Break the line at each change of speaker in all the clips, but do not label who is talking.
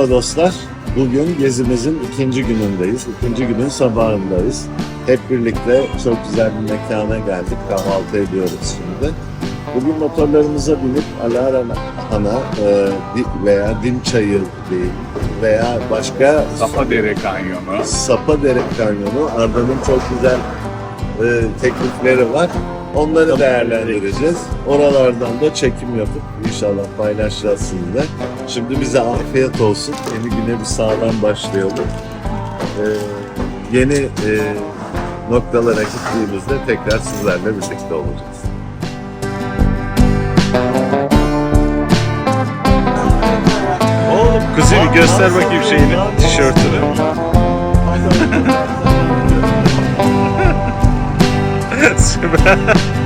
Merhaba dostlar. Bugün gezimizin ikinci günündeyiz. İkinci günün sabahındayız. Hep birlikte çok güzel bir mekana geldik. Kahvaltı ediyoruz şimdi. Bugün motorlarımıza binip Alara Han'a e, veya Dimçayır değil veya başka
Sapadere Kanyonu.
Sapadere Kanyonu. Arda'nın çok güzel e, teklifleri var. Onları değerlendireceğiz. Oralardan da çekim yapıp inşallah paylaşacağız sizinle. Şimdi bize afiyet olsun. Yeni güne bir sağlam başlayalım. E, yeni e, noktalara gittiğimizde tekrar sizlerle birlikte olacağız.
Oğlum kızı bir göster bakayım şeyini, tişörtünü. Süper.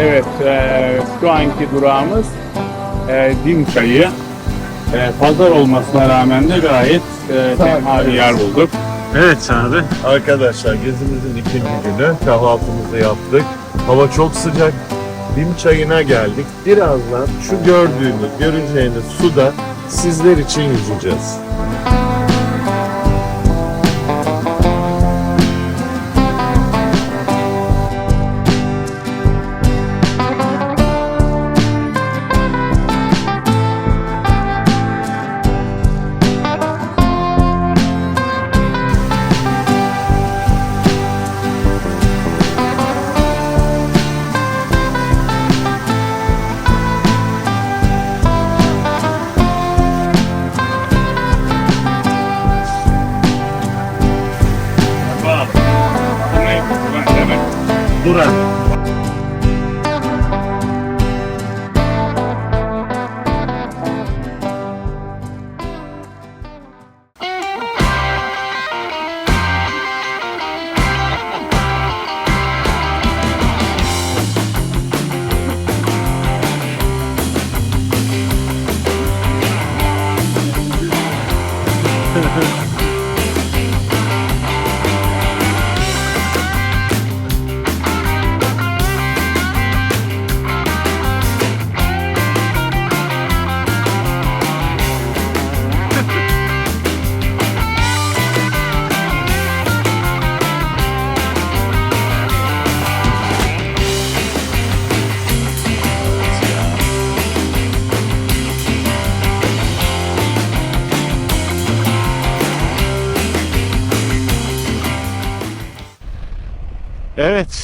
Evet, e, şu anki durağımız e, Dimçayı. E, pazar olmasına rağmen de gayet e, tenha bir yer bulduk.
Evet abi.
Arkadaşlar gezimizin ikinci günü kahvaltımızı yaptık. Hava çok sıcak. Dim çayına geldik. Birazdan şu gördüğünüz, göreceğiniz suda sizler için yüzeceğiz. Thank
you.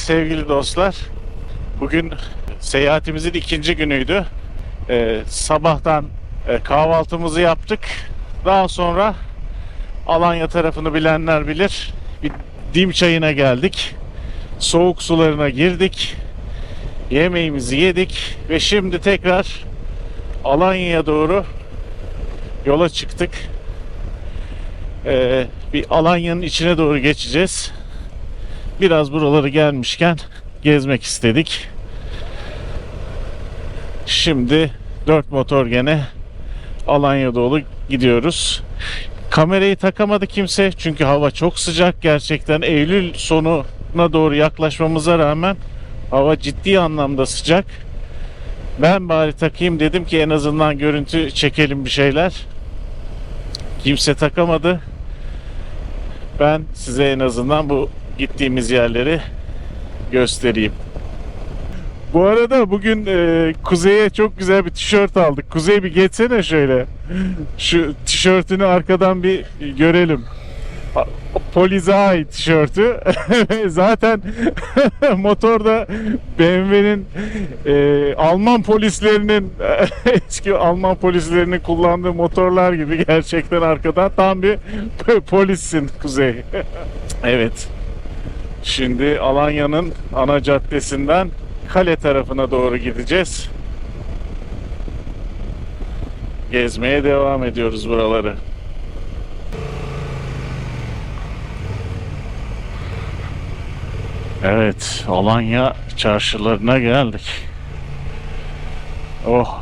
Sevgili dostlar. Bugün seyahatimizin ikinci günüydü. Ee, sabahtan e, kahvaltımızı yaptık. Daha sonra Alanya tarafını bilenler bilir. Bir dim çayına geldik. Soğuk sularına girdik. Yemeğimizi yedik ve şimdi tekrar Alanya'ya doğru yola çıktık. Ee, bir Alanya'nın içine doğru geçeceğiz biraz buraları gelmişken gezmek istedik. Şimdi dört motor gene Alanya dolu gidiyoruz. Kamerayı takamadı kimse çünkü hava çok sıcak gerçekten Eylül sonuna doğru yaklaşmamıza rağmen hava ciddi anlamda sıcak. Ben bari takayım dedim ki en azından görüntü çekelim bir şeyler. Kimse takamadı. Ben size en azından bu gittiğimiz yerleri göstereyim. Bu arada bugün e, Kuzey'e çok güzel bir tişört aldık. Kuzey bir geçsene şöyle. Şu tişörtünü arkadan bir görelim. A- Polizei tişörtü. Zaten motorda BMW'nin e, Alman polislerinin eski Alman polislerinin kullandığı motorlar gibi gerçekten arkadan tam bir polissin Kuzey. evet. Şimdi Alanya'nın ana caddesinden kale tarafına doğru gideceğiz. Gezmeye devam ediyoruz buraları. Evet, Alanya çarşılarına geldik. Oh.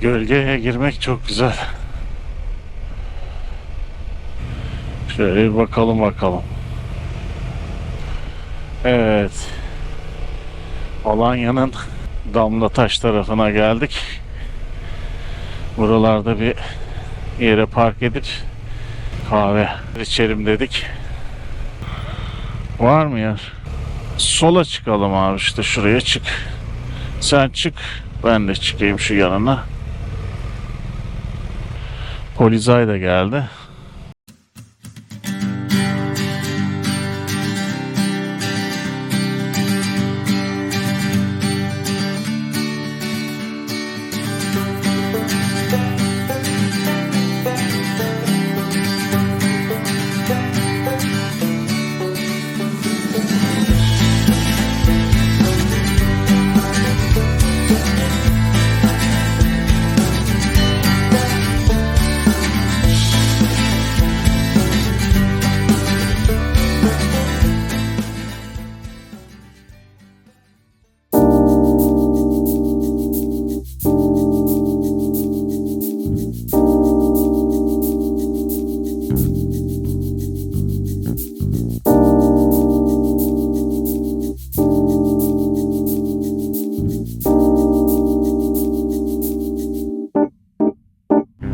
Gölgeye girmek çok güzel. Şöyle bir bakalım bakalım. Evet. Alanya'nın Damlataş tarafına geldik. Buralarda bir yere park edip kahve içelim dedik. Var mı yer? Sola çıkalım abi işte şuraya çık. Sen çık. Ben de çıkayım şu yanına. Polizay da geldi.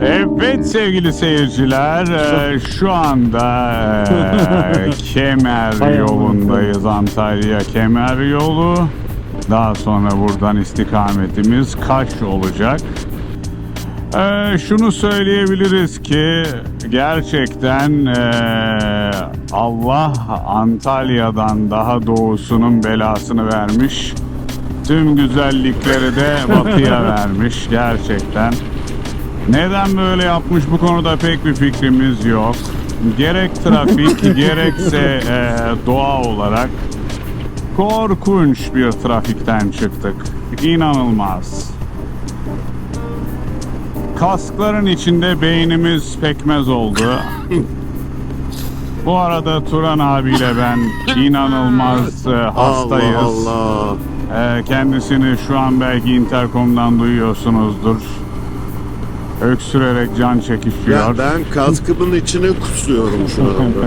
Evet sevgili seyirciler, e, şu anda e, Kemer yolundayız. Antalya Kemer yolu. Daha sonra buradan istikametimiz Kaş olacak. E, şunu söyleyebiliriz ki gerçekten e, Allah Antalya'dan daha doğusunun belasını vermiş. Tüm güzellikleri de batıya vermiş gerçekten. Neden böyle yapmış bu konuda pek bir fikrimiz yok. Gerek trafik gerekse e, doğa olarak korkunç bir trafikten çıktık. İnanılmaz. Kaskların içinde beynimiz pekmez oldu. Bu arada Turan abiyle ben inanılmaz e, hastayız.
Allah Allah.
Ee, kendisini şu an belki interkomdan duyuyorsunuzdur. Öksürerek can
Ya
çekişiyor.
ben kaskımın içine kusuyorum şu anda.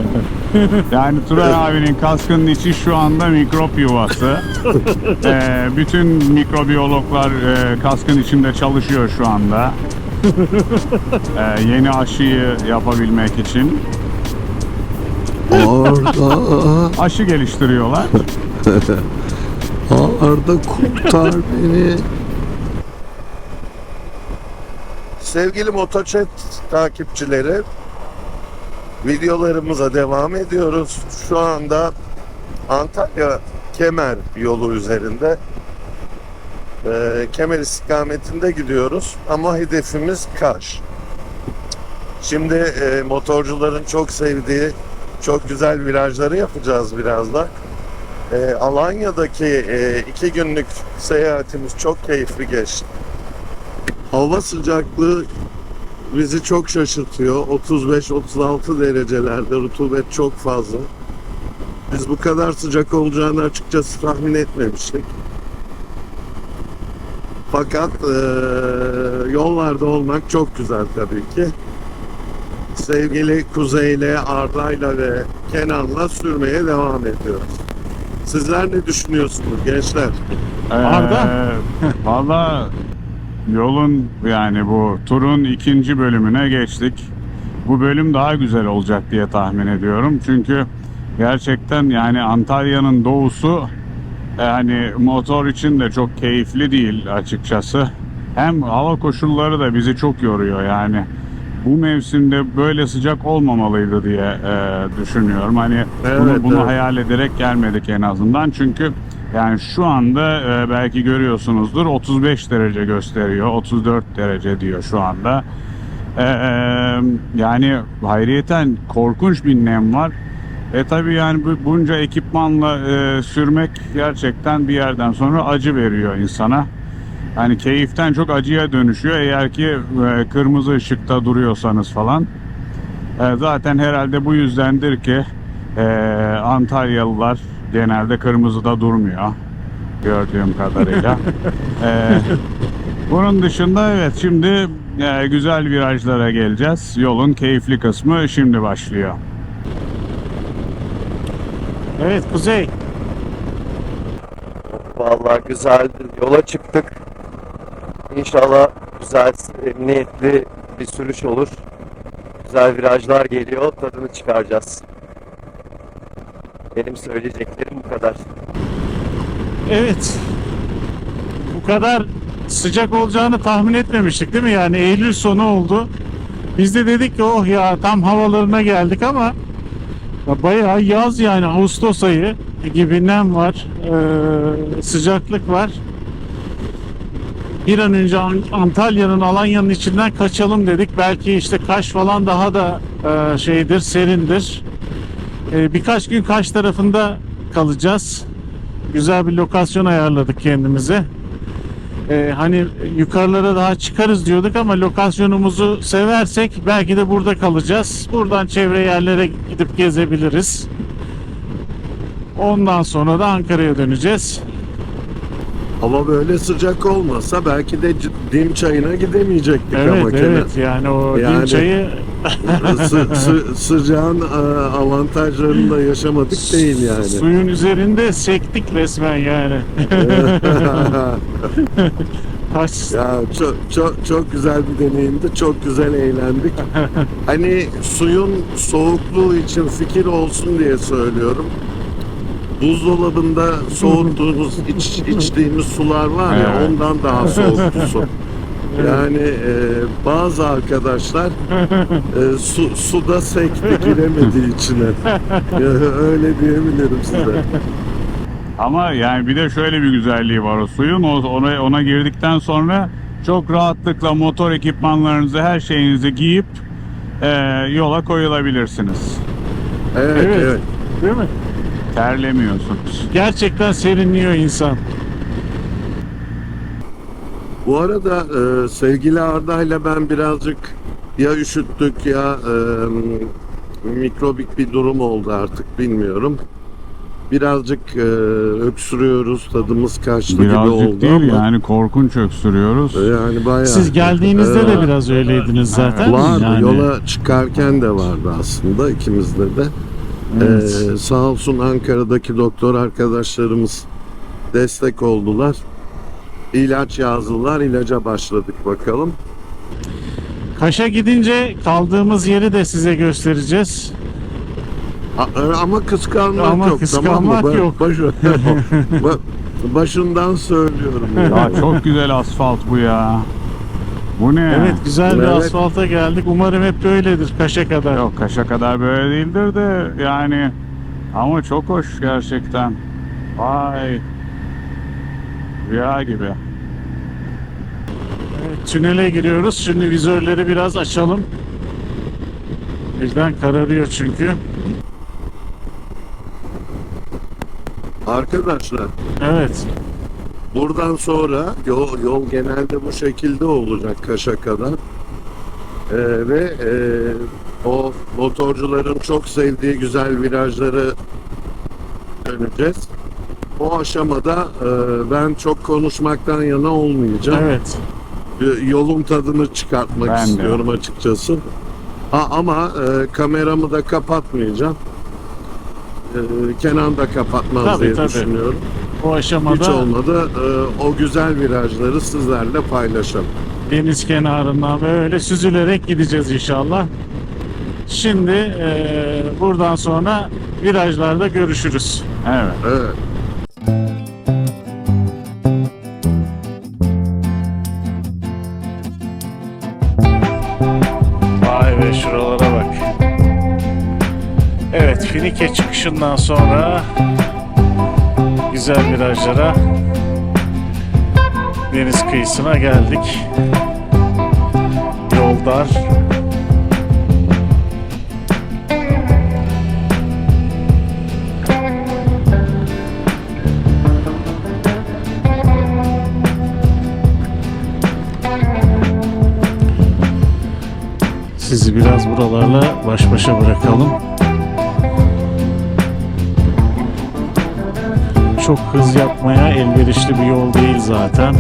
Yani Turan abinin kaskının içi şu anda mikrop yuvası. Ee, bütün mikrobiyologlar e, kaskın içinde çalışıyor şu anda. Ee, yeni aşıyı yapabilmek için
Arda,
aşı geliştiriyorlar.
Arda kurtar beni. Sevgili Motoçet takipçileri, videolarımıza devam ediyoruz. Şu anda Antalya Kemer yolu üzerinde e, Kemer istikametinde gidiyoruz ama hedefimiz Kaş. Şimdi e, motorcuların çok sevdiği çok güzel virajları yapacağız birazdan. E, Alanya'daki e, iki günlük seyahatimiz çok keyifli geçti. Hava sıcaklığı bizi çok şaşırtıyor. 35-36 derecelerde rutubet çok fazla. Biz bu kadar sıcak olacağını açıkçası tahmin etmemiştik. Fakat e, yollarda olmak çok güzel tabii ki. Sevgili Kuzey'le, Arda'yla ve Kenan'la sürmeye devam ediyoruz. Sizler ne düşünüyorsunuz gençler?
Arda?
Ee, Valla yolun yani bu turun ikinci bölümüne geçtik. Bu bölüm daha güzel olacak diye tahmin ediyorum. Çünkü gerçekten yani Antalya'nın doğusu yani motor için de çok keyifli değil açıkçası. Hem hava koşulları da bizi çok yoruyor yani. Bu mevsimde böyle sıcak olmamalıydı diye e, düşünüyorum. Hani bunu,
Evet,
bunu
evet.
hayal ederek gelmedik en azından. Çünkü yani şu anda e, belki görüyorsunuzdur 35 derece gösteriyor. 34 derece diyor şu anda. E, e, yani hayriyeten korkunç bir nem var. E tabi yani bu, bunca ekipmanla e, sürmek gerçekten bir yerden sonra acı veriyor insana. Yani keyiften çok acıya dönüşüyor eğer ki e, kırmızı ışıkta duruyorsanız falan. E, zaten herhalde bu yüzdendir ki e, Antalyalılar genelde kırmızıda durmuyor gördüğüm kadarıyla. E, bunun dışında evet şimdi e, güzel virajlara geleceğiz. Yolun keyifli kısmı şimdi başlıyor.
Evet Kuzey.
Vallahi güzel yola çıktık. İnşallah güzel, emniyetli bir sürüş olur. Güzel virajlar geliyor, tadını çıkaracağız. Benim söyleyeceklerim bu kadar.
Evet. Bu kadar sıcak olacağını tahmin etmemiştik değil mi? Yani Eylül sonu oldu. Biz de dedik ki oh ya tam havalarına geldik ama ya bayağı yaz yani Ağustos ayı gibi nem var, ee, sıcaklık var. Bir an önce An- Antalya'nın Alanya'nın içinden kaçalım dedik. Belki işte Kaş falan daha da ee, şeydir, serindir. Ee, birkaç gün Kaş tarafında kalacağız güzel bir lokasyon ayarladık kendimize. Ee, hani yukarılara daha çıkarız diyorduk ama lokasyonumuzu seversek belki de burada kalacağız. Buradan çevre yerlere gidip gezebiliriz. Ondan sonra da Ankara'ya döneceğiz.
Hava böyle sıcak olmasa belki de dim çayına gidemeyecektik ama
Evet evet yani o
Yani-
dim çayı
Sı- sı- sıcağın e, avantajlarını da yaşamadık değil yani.
suyun üzerinde sektik resmen yani. Taş,
Ya çok çok çok güzel bir deneyimdi. Çok güzel eğlendik. Hani suyun soğukluğu için fikir olsun diye söylüyorum. Buzdolabında soğuttuğumuz, iç, içtiğimiz sular var ya
Evet.
ondan daha soğuktu su. Yani e, bazı arkadaşlar e, su, suda sekti giremedi içine. Ya, öyle diyebilirim size.
Ama yani bir de şöyle bir güzelliği var o suyun. O, ona, ona girdikten sonra çok rahatlıkla motor ekipmanlarınızı, her şeyinizi giyip e, yola koyulabilirsiniz.
Evet,
Evet.
evet.
değil mi?
Terlemiyorsunuz.
Gerçekten serinliyor insan.
Bu arada e, sevgili Arda'yla ben birazcık ya üşüttük ya e, mikrobik bir durum oldu artık bilmiyorum. Birazcık e, öksürüyoruz, tadımız kaçtı gibi
Birazcık
oldu
değil
ama
yani korkunç öksürüyoruz.
yani bayağı.
Siz geldiğinizde de biraz öyleydiniz zaten.
Vardı,
Yani-
yola çıkarken de vardı aslında ikimizde de.
Evet.
Ee, sağ olsun Ankara'daki doktor arkadaşlarımız destek oldular. İlaç yazdılar, ilaca başladık bakalım.
Kaş'a gidince kaldığımız yeri de size göstereceğiz.
A- e, Ama kıskanmak
Ama
yok tamam mı?
kıskanmak
Ba-
yok.
başı- ba- başından söylüyorum. ya.
Ya çok güzel asfalt bu ya. Bu ne?
Evet güzel bir
Evet.
asfalta geldik. Umarım hep böyledir Kaş'a kadar.
Yok Kaş'a kadar böyle değildir de yani ama çok hoş gerçekten. Vay. Rüya gibi.
Evet, tünele giriyoruz. Şimdi vizörleri biraz açalım. Birden kararıyor çünkü.
Arkadaşlar
Evet.
Buradan sonra yol, yol genelde bu şekilde olacak Kaş'a kadar. Ee, ve e, o motorcuların çok sevdiği güzel virajları döneceğiz. O aşamada e, ben çok konuşmaktan yana olmayacağım.
Evet.
Y- Yolun tadını çıkartmak
Ben de.
istiyorum açıkçası. Ha, ama e, kameramı da kapatmayacağım. E, Kenan da kapatmaz
Tabii,
diye
tabii.
düşünüyorum.
O
Hiç
aşamada
olmadı e, o güzel virajları sizlerle paylaşalım.
deniz kenarından böyle süzülerek gideceğiz inşallah. Şimdi eee, buradan sonra virajlarda görüşürüz.
Evet.
Evet.
Vay be şuralara bak. Evet Finike çıkışından sonra güzel virajlara deniz kıyısına geldik. Yol dar. Sizi biraz buralarla baş başa bırakalım. Çok hız yapmaya elverişli bir yol değil zaten.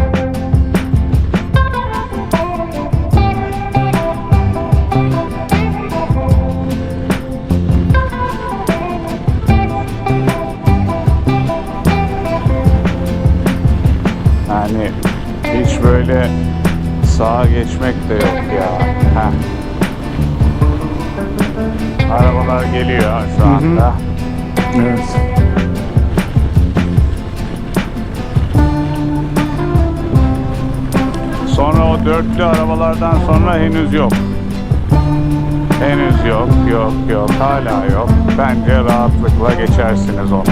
böyle sağa geçmek de yok ya. Heh. Arabalar geliyor şu anda.
Evet.
Sonra o dörtlü arabalardan sonra henüz yok. Henüz yok, yok, yok, hala yok. Bence rahatlıkla geçersiniz onu.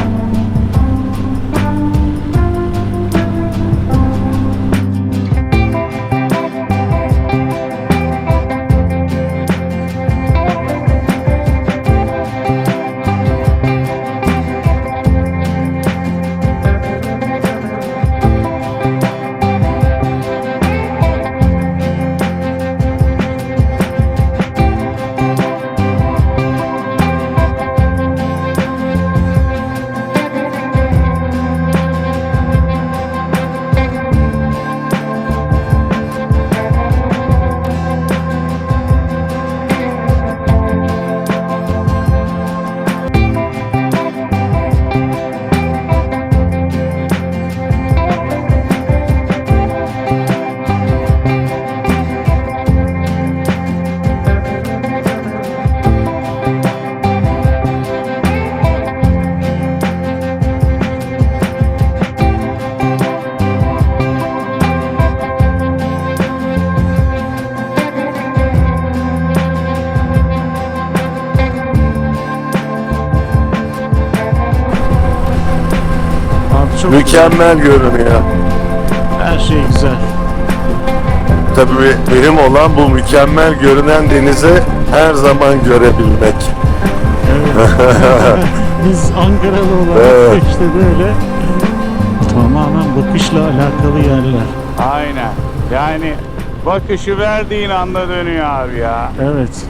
Mükemmel görünüyor.
her şey güzel.
Tabii benim olan bu mükemmel görünen denizi her zaman görebilmek.
Evet. Biz Ankaralı olarak
Evet.
işte böyle tamamen bakışla alakalı yerler.
Aynen. Yani bakışı verdiğin anda dönüyor abi ya.
Evet.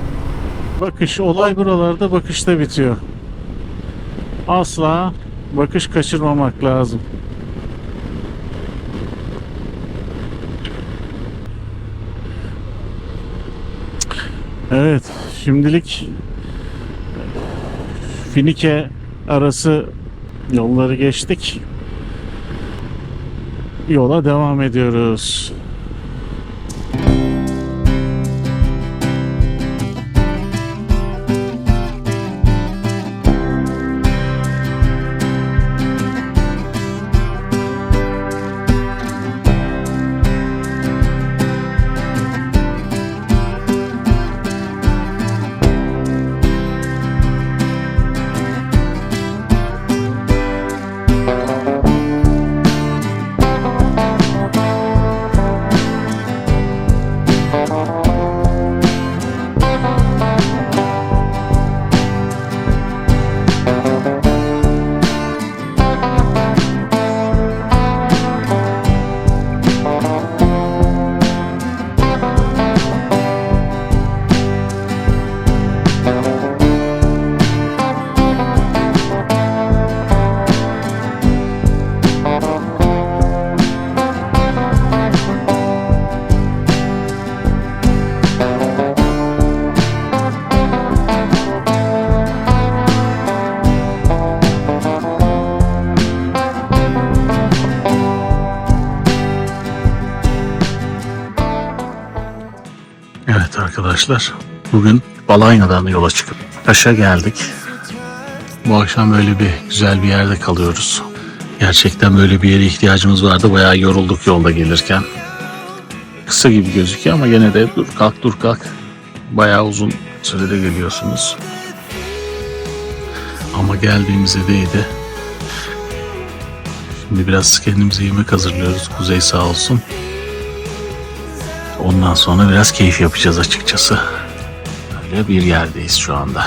Bakış olay buralarda bakışta bitiyor. Asla bakış kaçırmamak lazım. Evet, şimdilik Finike arası yolları geçtik. Yola devam ediyoruz. Arkadaşlar, bugün Balanya'dan yola çıkıp Kaş'a geldik. Bu akşam böyle bir güzel bir yerde kalıyoruz. Gerçekten böyle bir yere ihtiyacımız vardı. Bayağı yorulduk yolda gelirken. Kısa gibi gözüküyor ama gene de dur kalk dur kalk. Bayağı uzun sürede geliyorsunuz. Ama geldiğimize değdi. Şimdi biraz kendimize yemek hazırlıyoruz. Kuzey sağ olsun. Ondan sonra biraz keyif yapacağız açıkçası. Öyle bir yerdeyiz şu anda.